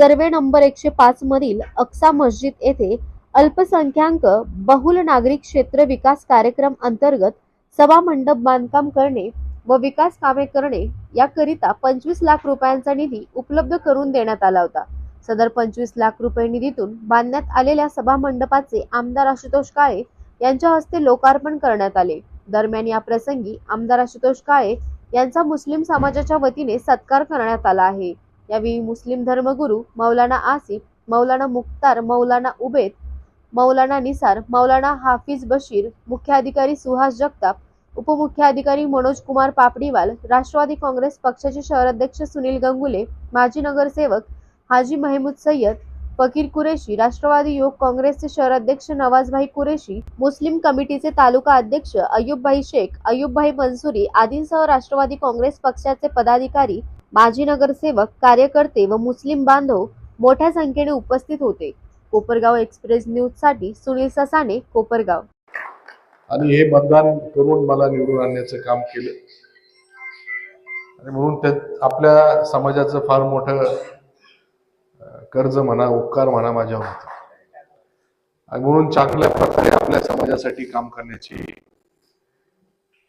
Survey number एकशे पाच मधील अक्सा मस्जिद येथे अल्पसंख्याक बहुल नागरिक क्षेत्र विकास कार्यक्रम अंतर्गत सभा मंडप बांधकाम करणे व विकास कामे करणे याकरिता पंचवीस लाख रुपयांचा निधी उपलब्ध करून देण्यात आला होता. सदर पंचवीस लाख रुपये निधीतून बांधण्यात आलेल्या सभा मंडपाचे आमदार आशुतोष काळे यांच्या हस्ते लोकार्पण करण्यात आले. दरम्यान या प्रसंगी आमदार आशुतोष काळे यांचा मुस्लिम समाजाच्या वतीने सत्कार करण्यात आला आहे. यावेळी मुस्लिम धर्मगुरू मौलाना आसिफ मौलाना मुख्तार मौलाना उबेद मौलाना निसार मौलाना हाफिज बशीर मुख्याधिकारी सुहास जगताप उपमुख्याधिकारी मनोज कुमार पापडीवाल राष्ट्रवादी काँग्रेस पक्षाचे शहराध्यक्ष सुनील गंगुले माजी नगरसेवक हाजी महमूद सय्यद फकीर कुरेशी राष्ट्रवादी योग काँग्रेसचे शहराध्यक्ष नवाजभाई कुरेशी मुस्लिम कमिटीचे तालुका अध्यक्ष अय्यूबभाई शेख अय्यूबभाई मंसुरी आदींसह राष्ट्रवादी काँग्रेस पक्षाचे पदाधिकारी माजी नगरसेवक कार्यकर्ते व मुस्लिम बांधव मोठ्या संख्येने उपस्थित होते. कोपरगाव एक्सप्रेस न्यूजसाठी सुनील ससाने कोपरगाव. आणि हे मतदान करून मला निवडून आणण्याचं काम केलं. आणि म्हणून आपल्या समाजाचं फार मोठं कर्ज म्हणा उपकार म्हणा माझ्यावर आणि म्हणून चांगल्या प्रकारे आपल्या समाजासाठी काम करण्याची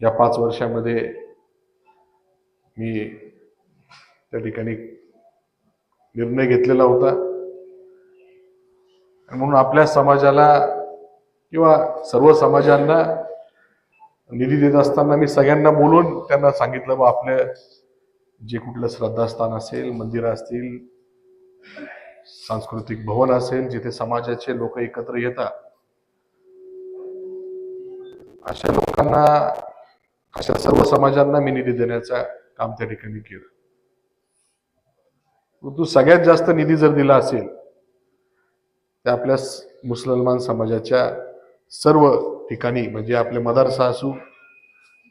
या पाच वर्षामध्ये मी त्या ठिकाणी निर्णय घेतलेला होता. म्हणून आपल्या समाजाला किंवा सर्व समाजांना निधी देत असताना मी सगळ्यांना बोलून त्यांना सांगितलं बा आपलं जे कुठलं श्रद्धास्थान असेल मंदिरं असतील सांस्कृतिक भवन असेल जिथे समाजाचे लोक एकत्र येतात अशा लोकांना अशा सर्व समाजांना मी निधी देण्याचं काम त्या ठिकाणी केलं. परंतु सगळ्यात जास्त निधी जर दिला असेल तर आपल्या मुसलमान समाजाच्या सर्व ठिकाणी म्हणजे आपले मदरसा असू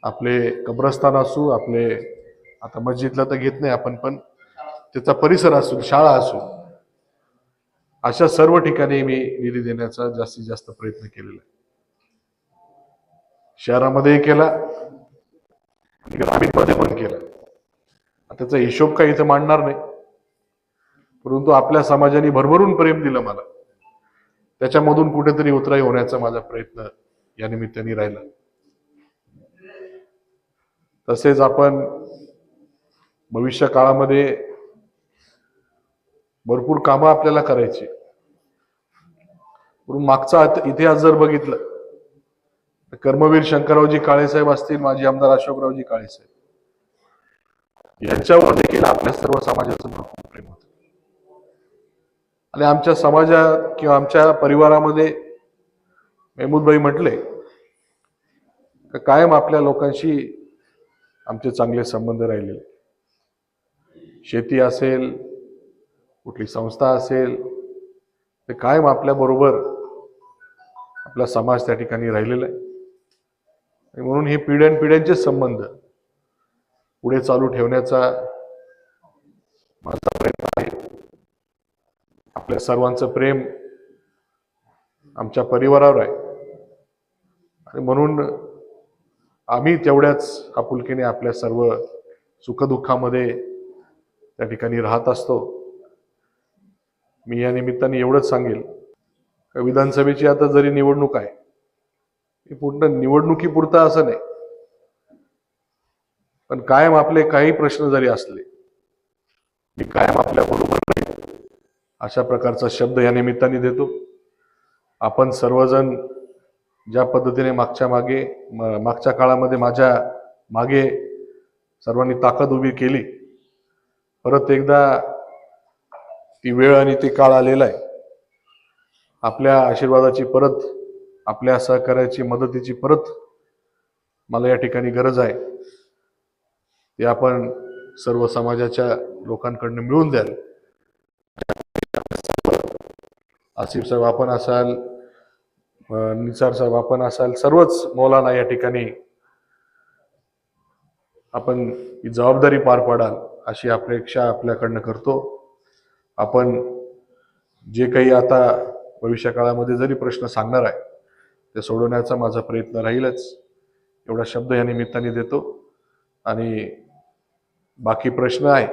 आपले कब्रस्तान असू आपले आता मस्जिदला तर घेत नाही आपण पण त्याचा परिसर असू शाळा असू अशा सर्व ठिकाणी मी निधी देण्याचा जास्तीत जास्त प्रयत्न केलेला आहे. शहरामध्येही केला. ग्रामीणमध्ये पण केला. त्याचा हिशोब काही इथं मांडणार नाही. परंतु आपल्या समाजाने भरभरून प्रेम दिलं मला. त्याच्यामधून कुठेतरी उतराई होण्याचा माझा प्रयत्न या निमित्ताने राहिला. तसेच आपण भविष्य काळामध्ये भरपूर कामं आपल्याला करायची. म्हणून मागचा इतिहास जर बघितलं तर कर्मवीर शंकररावजी काळेसाहेब असतील माजी आमदार अशोकरावजी काळेसाहेब यांच्यावर देखील आपल्या सर्व समाजाचं भरपूर आणि आमच्या समाजात किंवा आमच्या परिवारामध्ये मेहमूदभाई म्हटले का कायम आपल्या लोकांशी आमचे चांगले संबंध राहिलेले शेती असेल कुठली संस्था असेल ते कायम आपल्याबरोबर आपला समाज त्या ठिकाणी राहिलेला आहे. म्हणून हे पिढ्यानपिढ्यांचे संबंध पुढे चालू ठेवण्याचा माझा प्रयत्न आहे आपल्या सर्वांचं प्रेम आमच्या परिवारावर आहे. आणि म्हणून आम्ही तेवढ्याच आपुलकीने आपल्या सर्व सुखदुःखामध्ये त्या ठिकाणी राहत असतो. मी या निमित्ताने एवढंच सांगेल. विधानसभेची आता जरी निवडणूक आहे ही पूर्ण निवडणुकीपुरता असं नाही. पण कायम आपले काही प्रश्न जरी असले मी कायम आपल्या बरोबर अशा प्रकारचा शब्द या निमित्ताने देतो. आपण सर्वजण ज्या पद्धतीने मागच्या मागे मागच्या काळामध्ये माझ्या मागे सर्वांनी ताकद उभी केली परत एकदा ती वेळ आणि ते काळ आलेला आहे. आपल्या आशीर्वादाची परत आपल्या सहकार्याची मदतीची परत मला या ठिकाणी गरज आहे. ते आपण सर्व समाजाच्या लोकांकडनं मिळून द्याल. आसिफ साहेब आपण असाल निसार साहेब आपण असाल सर्वच मौलाना या ठिकाणी आपण ही जबाबदारी पार पाडाल अशी अपेक्षा आपल्याकडनं करतो. आपण जे काही आता भविष्य काळामध्ये जरी प्रश्न सांगणार आहे ते सोडवण्याचा माझा प्रयत्न राहीलच. एवढा शब्द या निमित्ताने देतो. आणि बाकी प्रश्न आहे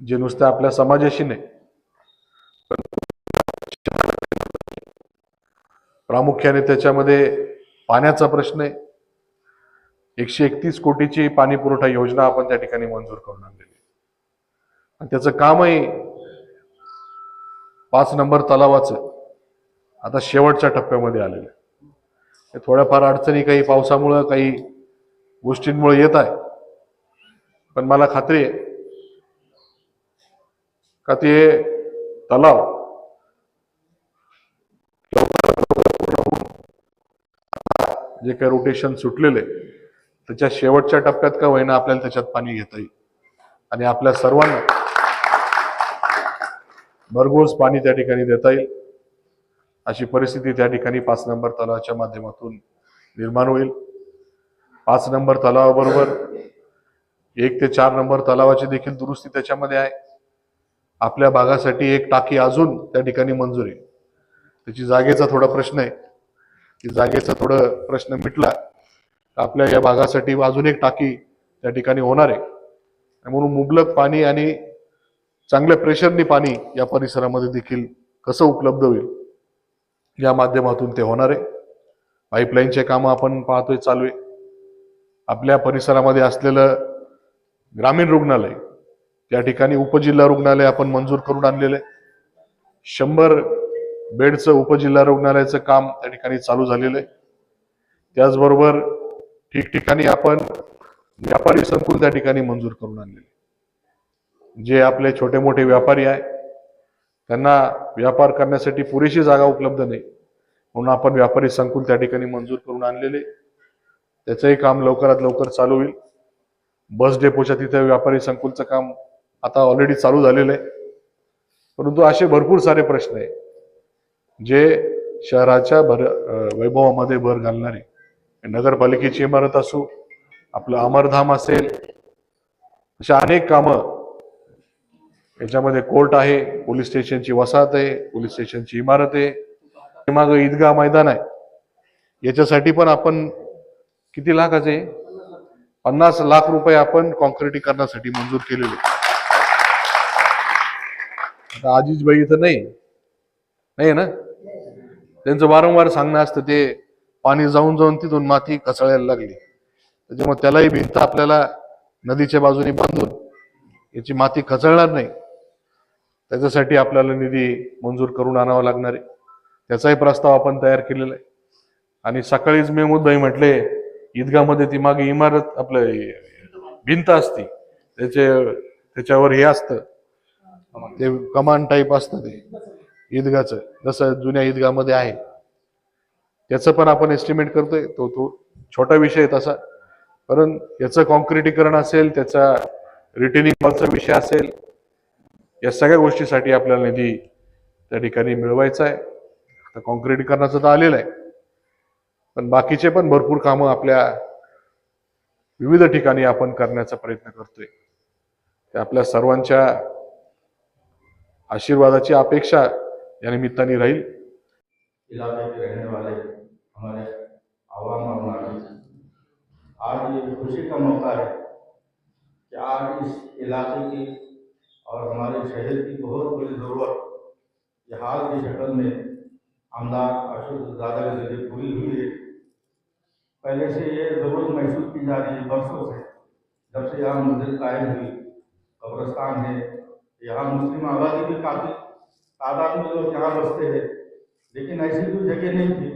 जे नुसतं आपल्या समाजाशी नाही प्रामुख्याने त्याच्यामध्ये पाण्याचा प्रश्न आहे. एकशे एकतीस कोटीची पाणी पुरवठा योजना आपण त्या ठिकाणी मंजूर करून आणलेली आणि त्याचं कामही पाच नंबर तलावाचं आता शेवटच्या टप्प्यामध्ये आलेलं आहे. थोड्याफार अडचणी काही पावसामुळं काही गोष्टींमुळे येत आहे. पण मला खात्री आहे का ते तलाव. जे काही रोटेशन सुटलेले त्याच्या शेवटच्या टप्प्यात का होईना आपल्याला त्याच्यात पाणी घेता येईल. आणि आपल्या सर्वांना भरघोस पाणी त्या ठिकाणी देता येईल. अशी परिस्थिती त्या ठिकाणी पाच नंबर तलावाच्या माध्यमातून निर्माण होईल. पाच नंबर तलावाबरोबर एक ते चार नंबर तलावाची देखील दुरुस्ती त्याच्यामध्ये आहे. आपल्या भागासाठी एक टाकी अजून त्या ठिकाणी मंजूर आहे. त्याची जागेचा थोडा प्रश्न आहे. की जागेचा थोडं प्रश्न मिटला आपल्या या भागासाठी अजून एक टाकी त्या ठिकाणी होणार आहे. म्हणून मुबलक पाणी आणि चांगल्या प्रेशरनी पाणी या परिसरामध्ये देखील कसं उपलब्ध होईल या माध्यमातून ते होणार आहे. पाईपलाईनचे कामं आपण पाहतोय चालू आहे. आपल्या परिसरामध्ये असलेलं ग्रामीण रुग्णालय त्या ठिकाणी उपजिल्हा रुग्णालय आपण मंजूर करून आणलेलं आहे. शंभर बेडचं उपजिल्हा रुग्णालयाचं काम त्या ठिकाणी चालू झालेलं आहे. त्याचबरोबर ठिकठिकाणी आपण व्यापारी संकुल त्या ठिकाणी मंजूर करून आणलेले जे आपले छोटे मोठे व्यापारी आहे त्यांना व्यापार करण्यासाठी पुरेशी जागा उपलब्ध नाही. म्हणून आपण व्यापारी संकुल त्या ठिकाणी मंजूर करून आणलेले त्याचंही काम लवकरात लवकर चालू होईल. बस डेपोच्या तिथे व्यापारी संकुलचं काम आता ऑलरेडी चालू झालेलं आहे. परंतु असे भरपूर सारे प्रश्न आहे जे शहराच्या भर वैभवामध्ये भर घालणारे. नगरपालिकेची इमारत असो आपलं अमरधाम असेल अशा अनेक कामं याच्यामध्ये कोर्ट आहे पोलीस स्टेशनची वसाहत आहे पोलीस स्टेशनची इमारत आहे. माग ईदगाह मैदान आहे. याच्यासाठी पण आपण किती लाखाचे? पन्नास लाख रुपये आपण कॉन्क्रिटीकरणासाठी मंजूर केलेले. आता आजीजबाई इथं नाही. नाही ना? त्यांचं वारंवार सांगणं असतं ते पाणी जाऊन जाऊन तिथून माती कचळायला लागली. त्याच्यामुळे त्यालाही भिंत आपल्याला नदीच्या बाजूने बांधून याची माती कचळणार नाही. त्याच्यासाठी आपल्याला निधी मंजूर करून आणावा लागणार आहे. त्याचाही प्रस्ताव आपण तयार केलेला आहे. आणि सकाळीच मी मुद्दाही म्हटले ईदगामध्ये ती मागे इमारत आपलं भिंत असती त्याचे त्याच्यावर हे असतं. ते कमांड टाईप असतं ते. ईदगाचं. जसं जुन्या ईदगामध्ये आहे. त्याचं पण आपण एस्टिमेट करतोय. तो तो छोटा विषय आहे तसा. कारण याचं कॉन्क्रिटीकरण असेल त्याचा रिटेनिंग वॉलचा विषय असेल या सगळ्या गोष्टीसाठी आपल्याला निधी त्या ठिकाणी मिळवायचा आहे. आता कॉन्क्रिटीकरणाचं तर आलेलं आहे. पण बाकीचे पण भरपूर कामं आपल्या विविध ठिकाणी आपण करण्याचा प्रयत्न करतोय. ते आपल्या सर्वांच्या आशीर्वादाची अपेक्षा या निमित्ताने राहील. इलाके रहने वाले हमारे आज ये खुशी का मौका है कि आज इस इलाके की और हमारे शहर की बहुत बड़ी ज़रूरत यह हाल की शक्ल में आमदार अशोक दादा के जरिए पूरी हुई है। पहले से ये ज़रूरत महसूस की जा रही है बरसों से जब से यहाँ मंदिर कायम हुई कब्रस्तान है यहाँ मुस्लिम आबादी भी काफ़ी तादाद में लोग यहाँ बसते हैं, लेकिन ऐसी कोई जगह नहीं थी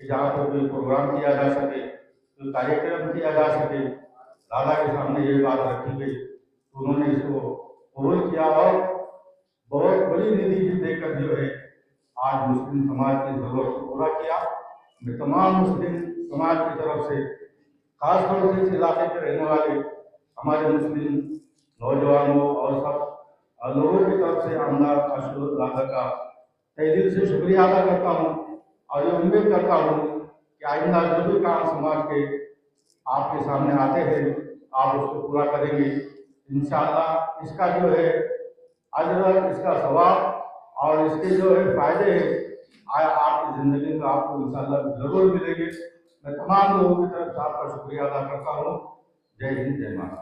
कि जहाँ पर कोई प्रोग्राम किया जा सके, कोई कार्यक्रम किया जा सके। दादा के सामने ये बात रखी गई तो उन्होंने इसको कबूल किया और बहुत बड़ी निधि देकर जो है, आज मुस्लिम समाज की ज़रूरत को पूरा किया। मैं तमाम मुस्लिम समाज की तरफ़ से, खासतौर से इस इलाके के रहने वाले हमारे मुस्लिम नौजवानों और सब और लोगों की तरफ़ से आमदार अशोक राजा का तय दिल से शुक्रिया अदा करता हूँ और ये उम्मीद करता हूँ कि आइंदा जो भी काम समाज के आपके सामने आते हैं, आप उसको पूरा करेंगे। इन इसका जो है अजरत इसका सवाब और इसके जो है फ़ायदे हैं आपकी ज़िंदगी का आपको इन ज़रूर मिलेंगे। मैं तमाम लोगों की तरफ़ से आपका शुक्रिया अदा करता हूँ। जय हिंद, जय माता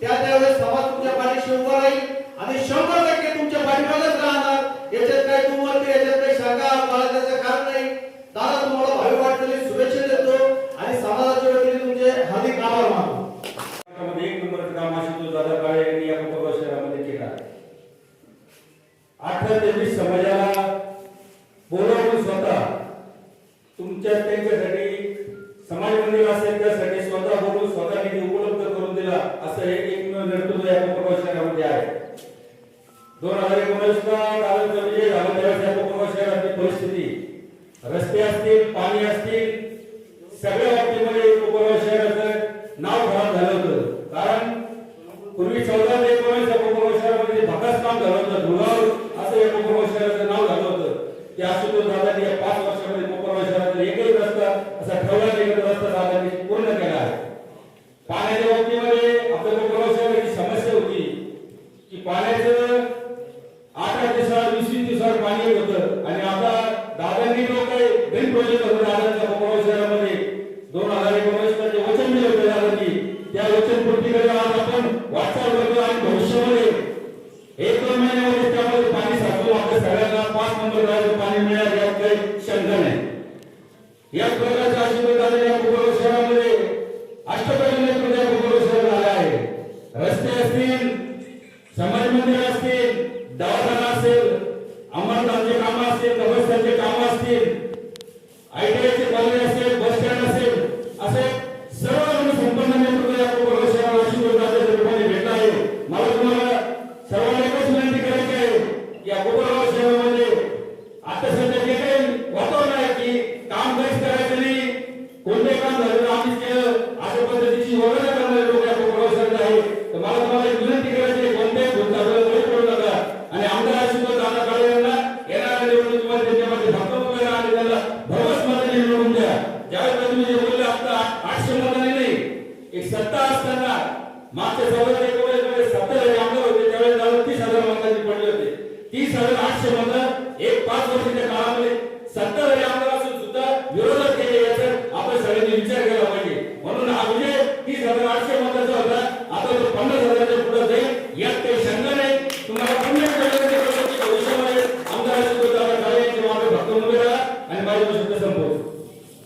त्या त्यावेळेस समाज तुमच्या पाठीशी उभा राहील आणि शंभर टक्के तुमच्या पाठीमागच राहणार. याच्यात काही तुम्हाला याच्यात काही शंका बाळगण्याचं कारण नाही. परिस्थिती. रस्ते असतील पाणी असतील सगळ्या बाबतीमध्ये कोपरगाव शहराचं नाव खराब झालं होतं. कारण पूर्वी चौदा ते एकोणीस कोपरगाव शहरामध्ये भकास काम झालं होतं. धुगाव असं या कोपरगाव शहराचं नाव झालं होतं. ते आशुतोष दादांनी या पाच वर्षामध्ये कोपरगाव शहरातील एकही रस्ता असा ठेवला एक पाच वर्षाच्या